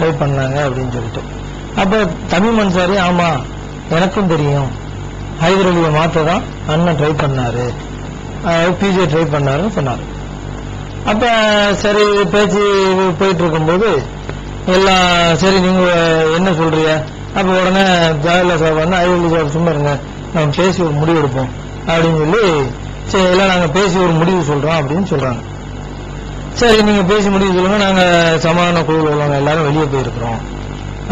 Try பண்ணாங்க அப்படின்னு சொல்லிட்டு. அப்போ தமிழ் மன்சாரி ஆமாம் எனக்கும் தெரியும். ஹைதர் அலியை தான் அண்ணன் ட்ரை பண்ணாரு. பிஜே ட்ரை பண்ணாருன்னு சொன்னார். அப்போ சரி பேச்சு போயிட்டு இருக்கும்போது எல்லாம் சரி நீங்கள் என்ன சொல்றீங்க? அப்போ உடனே ஜவஹர்லால் சாஹிப் வந்து ஐவலி சாஹிப் சும்மா இருங்க நம்ம பேசி ஒரு முடிவு எடுப்போம் அப்படின்னு சொல்லி சரி எல்லாம் நாங்கள் பேசி ஒரு முடிவு சொல்கிறோம் அப்படின்னு சொல்கிறாங்க சரி நீங்கள் பேசி முடிவு சொல்லுங்கள் நாங்கள் சமாதான குழுவில் உள்ளவங்க எல்லாரும் வெளியே போயிருக்கிறோம்.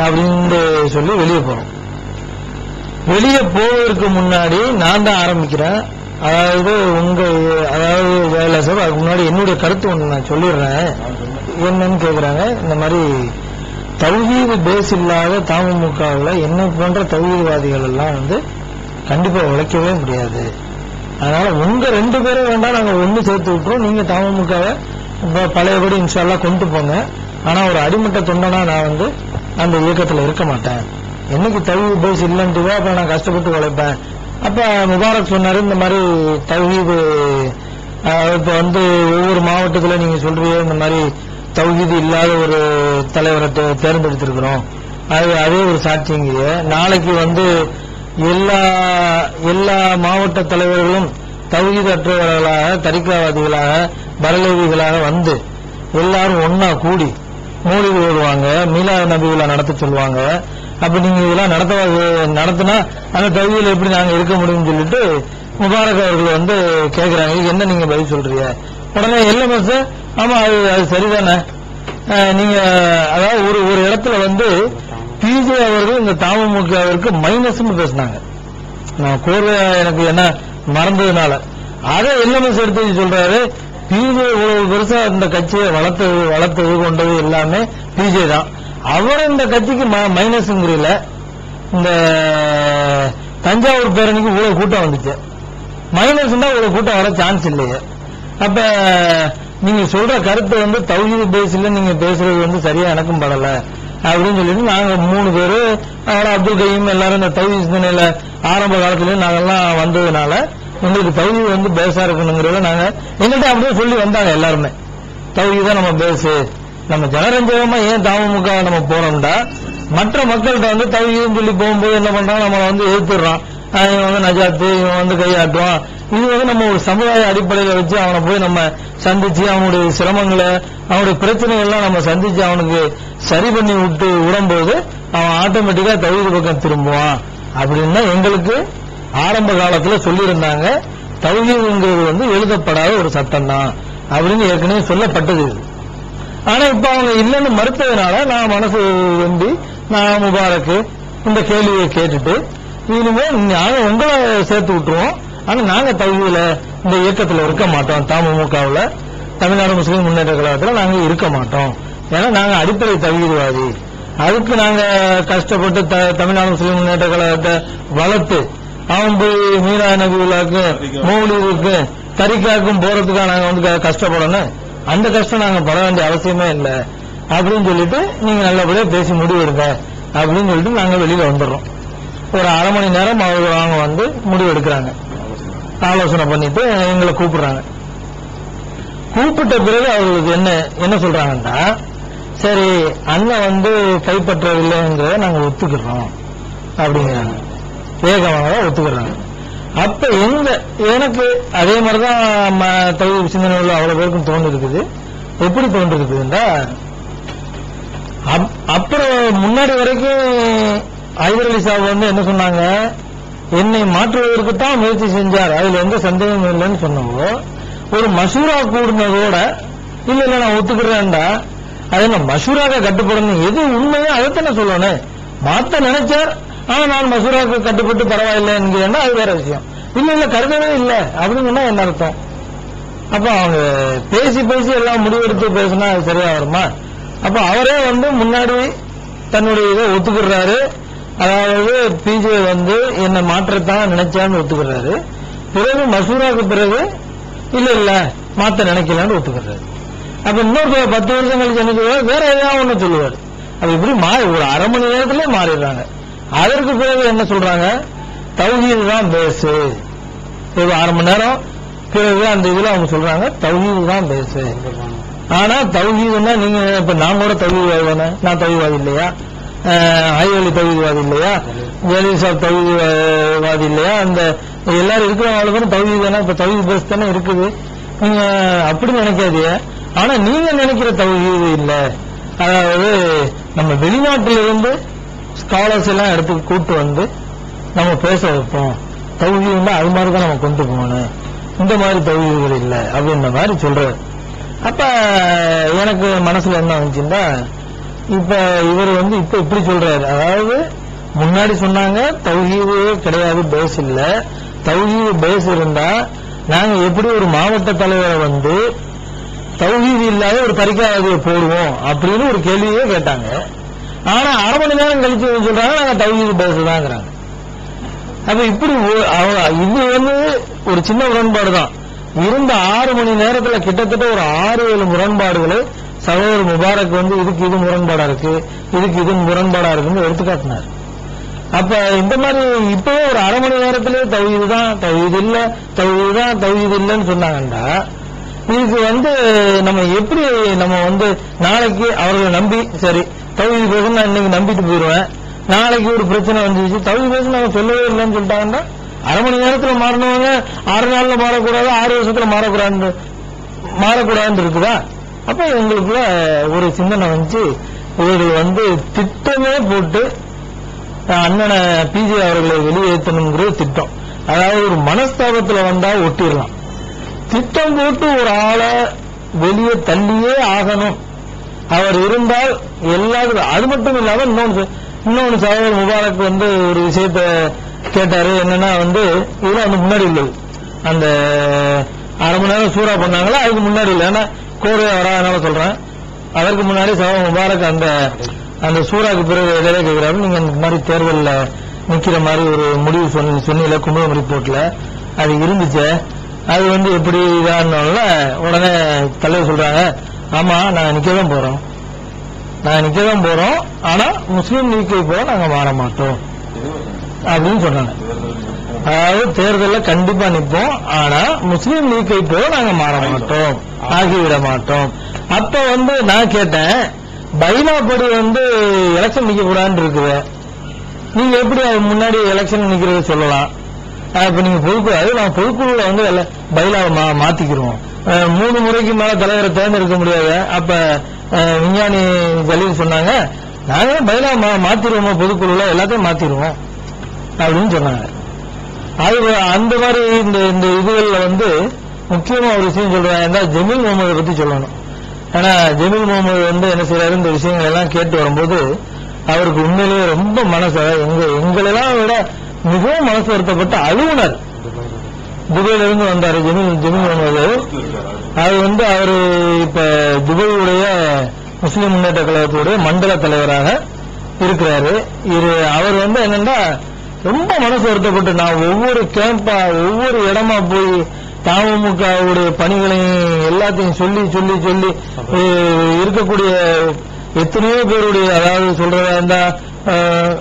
அப்படின்னு சொல்லி வெளியே போகிறோம் வெளியே போவதற்கு முன்னாடி நான் தான் ஆரம்பிக்கிறேன். அதாவது உங்கள் அதாவது ஜெயலலிதா சார் அதுக்கு முன்னாடி என்னுடைய கருத்து ஒன்று நான் சொல்லிடுறேன். என்னன்னு கேட்குறாங்க இந்த மாதிரி தௌஹீது பேஸ் இல்லாத தமுமுகவில் என்ன போன்ற தௌஹீதவாதிகள் எல்லாம் வந்து கண்டிப்பாக உழைக்கவே முடியாது. அதனால் உங்கள் ரெண்டு பேரும் வேண்டாம் நாங்கள் ஒன்று சேர்த்து விட்டுறோம். நீங்கள் தமுமுகவை ப- பழையபடி இன்ஷால்லாம் கொண்டு போங்க. ஆனால் ஒரு அடிமட்ட தொண்டனா நான் வந்து அந்த இயக்கத்தில் இருக்க மாட்டேன். என்னைக்கு தௌஹீது பேஸ் இல்லைன்ட்டுவோ அப்போ நான் கஷ்டப்பட்டு உழைப்பேன். அப்போ முபாரக் சொன்னார் இந்த மாதிரி தவீது இப்போ வந்து ஒவ்வொரு மாவட்டத்தில் நீங்கள் சொல்கிறீங்க இந்த மாதிரி தௌஹீது இல்லாத ஒரு தலைவரை தேர்ந்தெடுத்திருக்கிறோம். அது அதே ஒரு சாட்சிங்க நாளைக்கு வந்து எல்லா எல்லா மாவட்ட தலைவர்களும் தகுதியற்றவர்களாக தரிக்காவாதிகளாக பரலவிகளாக வந்து எல்லாரும் ஒன்னா கூடி மூலிகை ஓடுவாங்க மீலா நபி விழா நடத்த சொல்லுவாங்க. அப்ப நீங்க இதெல்லாம் நடத்த நடத்தினா அந்த தகுதியில் எப்படி நாங்க இருக்க முடியும்னு சொல்லிட்டு முபாரக் அவர்கள் வந்து கேட்கிறாங்க இதுக்கு என்ன நீங்க பதில் சொல்றீங்க? உடனே எல்எம்எஸ் ஆமா அது அது சரிதானே. நீங்க அதாவது ஒரு ஒரு இடத்துல வந்து பிஜே அவர்கள் இந்த தமுமுகவிற்கு மைனஸ்னு பேசினாங்க. நான் கோர்வையா எனக்கு என்ன மறந்ததுனால. அதை எல்எம்எஸ் எடுத்து சொல்றாரு பிஜே இவ்வளவு பெருசா இந்த கட்சியை வளர்த்தது வளர்த்தது கொண்டது எல்லாமே பிஜே தான். அவர் இந்த கட்சிக்கு மைனஸ்ங்கிறீல இந்த தஞ்சாவூர் பேரணிக்கு இவ்வளவு கூட்டம் வந்துச்சு. மைனஸ் தான் இவ்வளவு கூட்டம் வர சான்ஸ் இல்லையே. அப்ப நீங்க சொல்ற கருத்து வந்து தௌஹீது பேஸ்ல நீங்க பேசுறது வந்து சரியா எனக்கும் படல. அப்படின்னு சொல்லிட்டு நாங்கள் மூணு பேர் அதோட அப்துல் கையும் எல்லாரும் இந்த தௌஹீத் சிந்தனையில ஆரம்ப காலத்துல நாங்கெல்லாம் வந்ததுனால எங்களுக்கு தௌஹீத் வந்து பேஸா இருக்கணுங்கிறத நாங்க எங்கள்கிட்ட அப்படியே சொல்லி வந்தாங்க எல்லாருமே. தௌஹீத் தான் நம்ம பேசு நம்ம ஜனரஞ்சகமா ஏன் தாமமுக நம்ம போறோம்டா? மற்ற மக்கள்கிட்ட வந்து தௌஹீதுன்னு சொல்லி போகும்போது என்ன பண்ணுறாங்க நம்மளை வந்து எதிர்த்துறான் இவன் வந்து நஜாத்து இவன் வந்து கையாட்டுவான். இது வந்து நம்ம ஒரு சமுதாய அடிப்படையில வச்சு அவனை போய் நம்ம சந்திச்சு அவனுடைய சிரமங்களை அவனுடைய பிரச்சனைகள்லாம் நம்ம சந்திச்சு அவனுக்கு சரி பண்ணி விட்டு விடும்போது அவன் ஆட்டோமேட்டிக்கா தௌஹீது பக்கம் திரும்புவான். அப்படின்னா எங்களுக்கு ஆரம்ப காலத்துல சொல்லியிருந்தாங்க. தௌஹீதுங்கிறது வந்து எழுதப்படாத ஒரு சட்டம் தான் அப்படின்னு ஏற்கனவே சொல்லப்பட்டது ஆனா இப்ப அவங்க இல்லைன்னு மறுத்ததுனால நான் மனசு வந்து நான் முபாரக்கு இந்த கேள்வியை கேட்டுட்டு இனிமே நாங்க உங்களை சேர்த்து விட்டுருவோம். ஆனா நாங்க தகுதியில இந்த இயக்கத்துல இருக்க மாட்டோம். தமுமுகவுல தமிழ்நாடு முஸ்லீம் முன்னேற்ற கழகத்துல நாங்க இருக்க மாட்டோம். ஏன்னா நாங்க அடிப்படை தகுதிவாதி. அதுக்கு நாங்க கஷ்டப்பட்டு த- தமிழ்நாடு முஸ்லீம் முன்னேற்ற கழகத்தை வளர்த்து அவன் போய் மீனா நபி விழாக்கு தரிக்காக்கும் போறதுக்காக நாங்க வந்து கஷ்டப்படணும். அந்த கஷ்டம் நாங்க பட வேண்டிய அவசியமே இல்லை. அப்படின்னு சொல்லிட்டு நீங்க நல்லபடியா பேசி முடிவெடுங்க. அப்படின்னு சொல்லிட்டு நாங்க வெளியில வந்துடுறோம். ஒரு அரை மணி நேரம் அவங்க அவங்க வந்து முடிவு எடுக்கிறாங்க. ஆலோசனை பண்ணிட்டு எங்களை கூப்பிடுறாங்க. கூப்பிட்ட பிறகு அவர்களுக்கு என்ன என்ன சொல்றாங்கன்னா சரி அண்ணன் வந்து கைப்பற்றவில்லைங்கிறத நாங்கள் ஒத்துக்கிறோம் அப்படிங்கிறாங்க. வேகமாக ஒத்துக்கிறாங்க. அப்ப எங்க எனக்கு அதே மாதிரிதான் தொழில் சிந்தனை உள்ள அவ்வளவு பேருக்கும் தோன்றிருக்குது. எப்படி தோன்றிருக்குதுன்றா அப்- அப்புறம் முன்னாடி வரைக்கும் ஐவர் அலி சாஹிப் வந்து என்ன சொன்னாங்க? என்னை மாற்றுவதற்கு தான் முயற்சி செஞ்சார். அதுல எந்த சந்தேகமும் இல்லைன்னு சொன்னவோ ஒரு மசூரா கூடுனதோட இல்ல இல்ல நான் ஒத்துக்கிறேன்டா. அது என்ன மசூராக கட்டுப்படணும் எது உண்மையோ அதைத்தானே சொல்லணும். மாத்த நினைச்சார் ஆனா நான் மசூராவுக்கு கட்டுப்பட்டு பரவாயில்லை என்கிறேன்னா அது வேற விஷயம். இல்ல இல்ல கருதவே இல்லை. அப்படின்னா என்ன அர்த்தம்? அப்ப அவங்க பேசி பேசி எல்லாம் முடிவெடுத்து பேசினா அது சரியா வருமா? அப்ப அவரே வந்து முன்னாடி தன்னுடைய இதை ஒத்துக்கிறாரு. அதாவது பிஜே வந்து என்னை மாற்றத்தான் நினைச்சான்னு ஒத்துக்கிறாரு. பிறகு மசூராவுக்கு பிறகு இல்ல இல்ல மாத்த நினைக்கலான்னு ஒத்துக்கிறாரு. அப்ப இன்னொரு பத்து வருஷம் கழிச்சு என்ன வேற ஏதாவது ஒண்ணு சொல்லுவாரு. அது இப்படி மாறி ஒரு அரை மணி நேரத்துல மாறிடுறாங்க. அதற்கு பிறகு என்ன சொல்றாங்க? தௌஹீது தான் பேசு ஒரு அரை மணி நேரம் பிறகு அந்த இதுல அவங்க சொல்றாங்க தௌஹீது தான் பேசு ஆனா தௌஹீதுன்னா நீங்க இப்ப நான் கூட தௌஹீவாதி தானே நான் தௌஹீவாதி இல்லையா? ஐவழி தகுதிவாதி இல்லையா? ஜலீல் தகுதிவாதி இல்லையா? அந்த எல்லாரும் இருக்கிறவங்களுக்கும் தகுதி தானே இப்ப தகுதி பேஸ் தானே இருக்குது. நீங்க அப்படி நினைக்காதீங்க. ஆனா நீங்க நினைக்கிற தகுதி இல்லை. அதாவது நம்ம வெளிநாட்டில இருந்து ஸ்காலர்ஸ் எல்லாம் எடுத்து கூட்டு வந்து நம்ம பேச வைப்போம். தகுதி இருந்தால் அது மாதிரி தான் நம்ம கொண்டு போகணும். இந்த மாதிரி தகுதிகள் இல்லை அப்படின்ற மாதிரி சொல்றாரு. அப்ப எனக்கு மனசுல என்ன வந்துச்சுன்னா இப்ப இவர் வந்து இப்ப இப்படி சொல்றாரு. அதாவது முன்னாடி சொன்னாங்க தௌஹீது கிடையாது பேஸ் இல்ல. தௌஹீது பேஸ் இருந்தா நாங்க எப்படி ஒரு மாவட்ட தலைவரை வந்து தௌஹீது இல்லாத ஒரு பரிகாரத்தை போடுவோம் அப்படின்னு ஒரு கேள்வியே கேட்டாங்க. ஆனா அரை மணி நேரம் கழிச்சு சொல்றாங்க நாங்க தௌஹீது பேஸ் தாங்கிறாங்க. அப்ப இப்படி இது வந்து ஒரு சின்ன முரண்பாடு தான் இருந்த ஆறு மணி நேரத்துல கிட்டத்தட்ட ஒரு ஆறு ஏழு முரண்பாடுகளை சகோதரர் முபாரக் வந்து இதுக்கு இது முரண்பாடா இருக்கு இதுக்கு இது முரண்பாடா இருக்குன்னு எடுத்துக்காட்டினார். அப்ப இந்த மாதிரி இப்பவே ஒரு அரை மணி நேரத்திலே தௌஹீது தான் தௌஹீது இல்ல தௌஹீது தான் தௌஹீது இல்லைன்னு சொன்னாங்கண்டா இதுக்கு வந்து நம்ம எப்படி நம்ம வந்து நாளைக்கு அவர்களை நம்பி சரி தவிது பேச நான் இன்னைக்கு நம்பிட்டு போயிடுவேன் நாளைக்கு ஒரு பிரச்சனை வந்துச்சு தவிது பேச நம்ம சொல்லவே இல்லைன்னு சொல்லிட்டாங்கன்னா அரை மணி நேரத்துல மாறினவங்க ஆறு நாள்ல மாறக்கூடாது ஆறு வருஷத்துல மாறக்கூடாது மாறக்கூடாதுன்னு இருக்குதா? அப்ப எங்களுக்குள்ள ஒரு சிந்தனை வந்துச்சு. இவர்கள் வந்து திட்டமே போட்டு அண்ணனை பிஜே அவர்களை வெளியேற்றணுங்கிறது திட்டம். அதாவது ஒரு மனஸ்தாபத்துல வந்தா ஒட்டிடலாம். திட்டம் போட்டு ஒரு ஆளை வெளியே தள்ளியே ஆகணும். அவர் இருந்தால் எல்லாரும் அது மட்டும் இல்லாம இன்னொன்று இன்னொன்று சகோதரர் முபாரக் வந்து ஒரு விஷயத்த கேட்டாரு. என்னன்னா வந்து இதெல்லாம் வந்து முன்னாடி உள்ளது. அந்த அரை மணி நேரம் சூறா பண்ணாங்களா? அதுக்கு முன்னாடி இல்லை. ஏன்னா கோடு வராதனால சொல்றேன். அதற்கு முன்னாடி சகோதரர் முபாரக் அந்த அந்த சூறாக்கு பிறகு எதிரே கேட்கிறாரு. நீங்க இந்த மாதிரி தேர்தலில் நிக்கிற மாதிரி ஒரு முடிவு சொன்ன சொன்னீங்க கும்பகம் ரிப்போர்ட்ல அது இருந்துச்சு. அது வந்து எப்படி இதானோல உடனே தலைவர் சொல்றாங்க. ஆமா நாங்க நிக்க தான் போறோம். நாங்க நிக்க தான் போறோம். ஆனா முஸ்லீம் லீக்கை போல நாங்க மாற மாட்டோம். அப்படின்னு சொன்னாங்க. அதாவது தேர்தல்ல கண்டிப்பா நிப்போம். ஆனா முஸ்லீம் லீக்கை போல நாங்க மாற மாட்டோம். ஆகிவிட மாட்டோம். அப்ப வந்து நான் கேட்டேன் பைலா படி வந்து எலெக்ஷன் நிக்க கூடாதுன்னு இருக்குது. நீங்க எப்படி முன்னாடி எலெக்ஷன் நிக்கிறத சொல்லலாம்? இப்ப நீங்க பொதுக்குழு அது நான் பொதுக்குழுல வந்து பைலாவை மா மாத்திக்கிறோம் மூணு முறைக்கு மேல தலைவரை தேர்ந்தெடுக்க முடியாது. அப்ப விஞ்ஞானி ஜலீல் சொன்னாங்க நாங்க பைலா மா மாத்திருவோம் பொதுக்குழுல எல்லாத்தையும் மாத்திருவோம். அப்படின்னு சொன்னாங்க. அது அந்த மாதிரி இந்த இந்த இதுகளில் வந்து முக்கியமாக ஒரு விஷயம் சொல்றாங்க. ஜமீல் முகமதை பற்றி சொல்லணும். ஏன்னா ஜமீல் முகமது வந்து என்ன செய்யறாரு இந்த விஷயங்கள் எல்லாம் கேட்டு வரும்போது அவருக்கு உண்மையிலேயே ரொம்ப மனசு எங்க எங்களெல்லாம் விட மிகவும் மனசு வருத்தப்பட்ட அலுவலர் துபையிலிருந்து வந்தார் வந்தாரு ஜமீல் ஜமீல் முகமது. அது வந்து அவர் இப்ப துபையுடைய முஸ்லிம் முன்னேற்ற கழகத்துடைய மண்டல தலைவராக இருக்கிறாரு. இது அவர் வந்து என்னன்னா ரொம்ப மனசு வருத்தப்பட்டு நான் ஒவ்வொரு கேம்பா ஒவ்வொரு இடமா போய் தமுகவுடைய பணிகளையும் எல்லாத்தையும் சொல்லி சொல்லி சொல்லி இருக்கக்கூடிய எத்தனையோ பேருடைய அதாவது சொல்றதா இருந்தா அஹ்,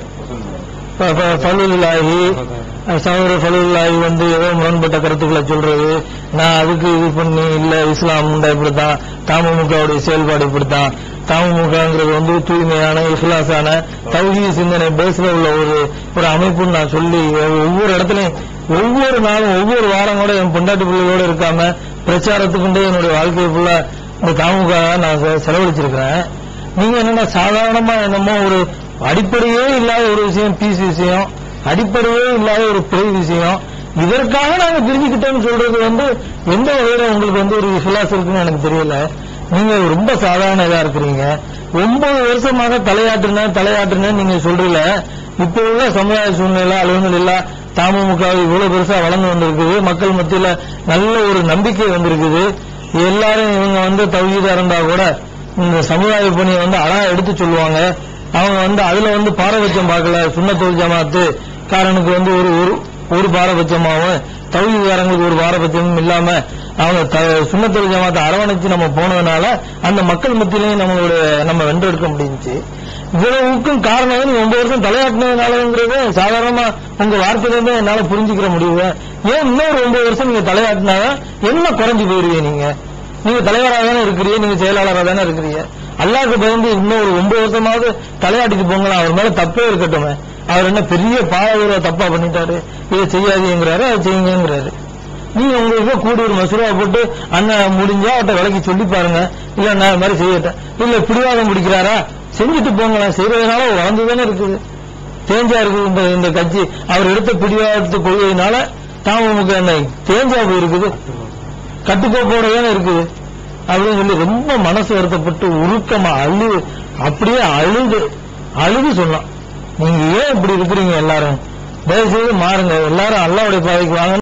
ப- ப- ஃபலுல்லாஹி சகோதர ஃபலுல்லாஹி வந்து ஏதோ முரண்பட்ட கருத்துக்களை சொல்றது. நான் அதுக்கு இது பண்ணி இல்ல இஸ்லாம் இப்படித்தான் தமுகவுடைய செயல்பாடு இப்படித்தான் தமுகங்கிறது வந்து தூய்மையான இஸ்லாசான தௌஹீ சிந்தனை பேஸ்ல உள்ள ஒரு ஒரு அமைப்புன்னு நான் சொல்லி ஒவ்வொரு இடத்துலையும் ஒவ்வொரு நாளும் ஒவ்வொரு வாரம் கூட என் பொண்டாட்டி பிள்ளையோட இருக்காம பிரச்சாரத்துக்குண்டே என்னுடைய வாழ்க்கை ஃபுல்லா இந்த தமுக நான் செ- செலவழிச்சிருக்கிறேன். நீங்க என்னன்னா சாதாரணமா என்னமோ ஒரு அடிப்படையே இல்லாத ஒரு விஷயம் பீஸ் விஷயம் அடிப்படையே இல்லாத ஒரு பிழை விஷயம். இதற்காக நாங்க தெரிஞ்சுக்கிட்டோம்னு சொல்றது வந்து எந்த வகையில உங்களுக்கு வந்து ஒரு விசுவாசம் இருக்குன்னு எனக்கு தெரியல. நீங்க ரொம்ப சாதாரண இதா இருக்கிறீங்க. ஒன்பது வருஷமாக தலையாட்டுன தலையாட்டுன நீங்க சொல்றீங்க. இப்ப உள்ள சமுதாய சூழ்நிலை அலுவலகம் தமுக இவ்வளவு பெருசா வளர்ந்து வந்திருக்குது. மக்கள் மத்தியில நல்ல ஒரு நம்பிக்கை வந்திருக்குது. எல்லாரும் இவங்க வந்து தகுதியா இருந்தா கூட இந்த சமுதாய பணியை வந்து அழகா எடுத்து சொல்லுவாங்க. அவங்க வந்து அதுல வந்து பாரபட்சம் பார்க்கல. சுண்ண தொழில் ஜமாத்து. காரனுக்கு வந்து ஒரு ஒரு ஒரு பாரபட்சமாகவும் தௌஹீதாரங்களுக்கு ஒரு பாரபட்சமும் இல்லாம அவங்க த- சுண்ணத்தொழில் ஜமாத்தை அரவணைச்சு நம்ம போனதுனால அந்த மக்கள் மத்தியிலையும் நம்மளுடைய நம்ம வென்றெடுக்க முடிஞ்சுச்சு. இவ்வளவுக்கும் காரணம் ஒன்பது வருஷம் தலையாட்டினதுனாலங்கிறது சாதாரணமா உங்க வார்த்தையிலிருந்து என்னால புரிஞ்சுக்கிற முடியுது ஏன் இன்னொரு ஒன்பது வருஷம் நீங்க தலையாட்டினாதான் என்ன குறைஞ்சு போயிருவீங்க நீங்க? நீங்க தலைவராக தானே இருக்கிறீங்க நீங்க செயலாளராக தானே இருக்கிறீங்க. அல்லாக்கு பயந்து இன்னும் ஒரு ஒன்பது வருஷமாவது தலையாட்டுக்கு போங்களா? அவர் மேல தப்பே இருக்கட்டுமே. அவர் என்ன பெரிய பாவ தப்பா பண்ணிட்டாரு. இதை செய்யாதுங்கிறாரு அதை செய்யுங்கிறாரு நீங்க உங்களுக்கு கூடி ஒரு மசூரா போட்டு அண்ணன் முடிஞ்சா அவர்கிட்ட விலைக்கு சொல்லி பாருங்க. இல்ல நான் இது மாதிரி செய்யட்டேன். இல்ல பிடிவாதம் பிடிக்கிறாரா? செஞ்சுட்டு போங்களேன். செய்யறதுனால வளர்ந்துதானே இருக்குது. தேஞ்சா இருக்குது இந்த இந்த கட்சி. அவர் எடுத்த பிடிவாதத்து கொள்கையினால தாமமுக என்ன தேஞ்சா போயிருக்குது. கட்டுக்கோப்போட தானே இருக்குது. அப்படின்னு சொல்லி ரொம்ப மனசு வருத்தப்பட்டு உருக்கமா அழு அப்படியே அழுது அழுது சொன்னான். நீங்க ஏன் இப்படி இருக்கிறீங்க எல்லாரும்? தயவு செய்து மாறுங்க. எல்லாரும் அல்லாவுடைய பாதைக்கு வாங்க.